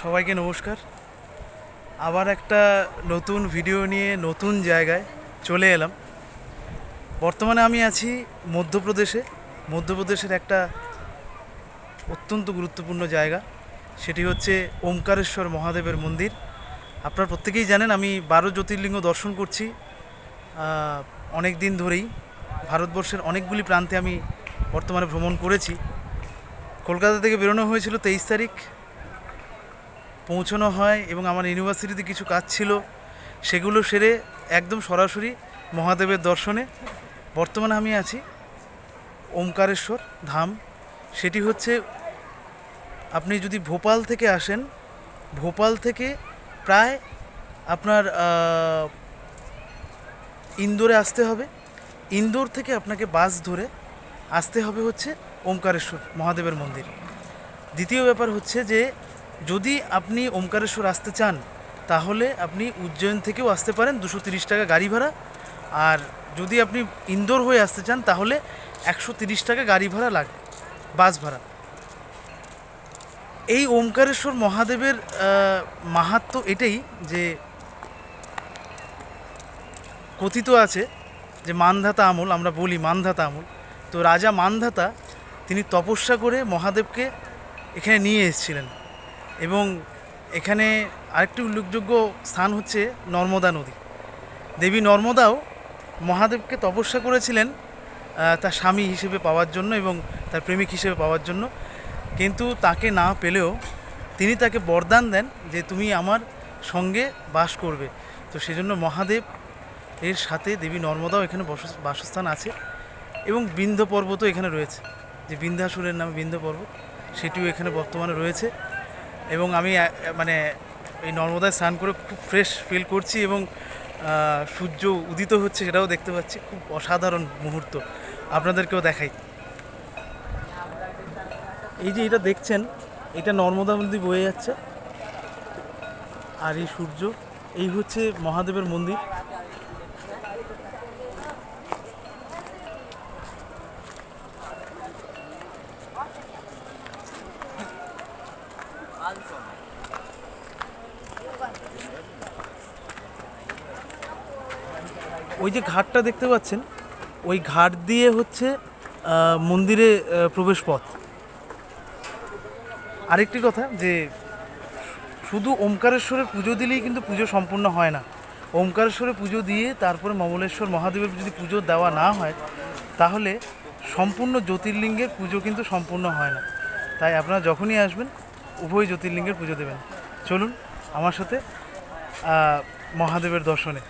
সবাইকে নমস্কার। আবার একটা নতুন ভিডিও নিয়ে নতুন জায়গায় চলে এলাম। বর্তমানে আমি আছি মধ্যপ্রদেশে। মধ্যপ্রদেশের একটা অত্যন্ত গুরুত্বপূর্ণ জায়গা। সেটি হচ্ছে ওমকারেশ্বর মহাদেবের মন্দির। আপনারা প্রত্যেকেই জানেন, আমি বারো জ্যোতির্লিঙ্গ দর্শন করছি অনেক দিন ধরেই। ভারতবর্ষের অনেকগুলি প্রান্তে আমি বর্তমানে ভ্রমণ করেছি। কলকাতা থেকে বেরোনো হয়েছিল তেইশ তারিখ। পৌঁছানো হয় এবং আমার ইউনিভার্সিটিতে কিছু কাজ ছিল, সেগুলো সেরে একদম সরাসরি মহাদেবের দর্শনে বর্তমানে আমি আছি ওমকারেশ্বর ধাম। সেটি হচ্ছে, আপনি যদি ভোপাল থেকে আসেন, ভোপাল থেকে প্রায় আপনার ইন্দোরে আসতে হবে। ইন্দোর থেকে আপনাকে বাস ধরে আসতে হবে হচ্ছে ওমকারেশ্বর মহাদেবের মন্দির। দ্বিতীয় ব্যাপার হচ্ছে যে যদি আপনি ওমকারেশ্বর আসতে চান তাহলে আপনি উজ্জয়ন থেকেও আসতে পারেন দুশো তিরিশ টাকা গাড়ি ভাড়া। আর যদি আপনি ইন্দোর হয়ে আসতে চান তাহলে একশো তিরিশ টাকা গাড়ি ভাড়া লাগবে বাস ভাড়া। এই ওমকারেশ্বর মহাদেবের আহ, মাহাত্ম্য এটাই যে কথিত আছে যে মানধাতা আমল আমরা বলি মানধাতা আমল। তো রাজা মানধাতা তিনি তপস্যা করে মহাদেবকে এখানে নিয়ে এসেছিলেন। এবং এখানে আরেকটি উল্লেখযোগ্য স্থান হচ্ছে নর্মদা নদী। দেবী নর্মদাও মহাদেবকে তপস্যা করেছিলেন তার স্বামী হিসেবে পাওয়ার জন্য এবং তার প্রেমিক হিসেবে পাওয়ার জন্য। কিন্তু তাকে না পেলেও তিনি তাকে বরদান দেন যে তুমি আমার সঙ্গে বাস করবে। তো সেজন্য মহাদেব এর সাথে দেবী নর্মদাও এখানে বস- বাসস্থান আছে এবং বিন্ধ্য পর্বতও এখানে রয়েছে। যে বিন্ধ্যাসুরের নামে বিন্ধ্য পর্বত, সেটিও এখানে বর্তমানে রয়েছে। এবং আমি মানে এই নর্মদায় স্নান করে খুব ফ্রেশ ফিল করছি এবং সূর্য উদিত হচ্ছে সেটাও দেখতে পাচ্ছি। খুব অসাধারণ মুহূর্ত। আপনাদেরকেও দেখাই। এই যে এটা দেখছেন, এটা নর্মদা নদী বয়ে যাচ্ছে। আর এই সূর্য, এই হচ্ছে মহাদেবের মন্দির। ওই যে ঘাটটা দেখতে পাচ্ছেন, ওই ঘাট দিয়ে হচ্ছে মন্দিরে প্রবেশ পথ আরেকটি কথা যে, শুধু ওমকারেশ্বরের পুজো দিলেই কিন্তু পুজো সম্পূর্ণ হয় না। ওমকারেশ্বরে পুজো দিয়ে তারপরে মমলেশ্বর মহাদেবের যদি পুজো দেওয়া না হয়, তাহলে সম্পূর্ণ জ্যোতির্লিঙ্গের পুজো কিন্তু সম্পূর্ণ হয় না। তাই আপনারা যখনই আসবেন উভয় জ্যোতির্লিঙ্গের পুজো দেবেন। চলুন আমার সাথে মহাদেবের দর্শনে।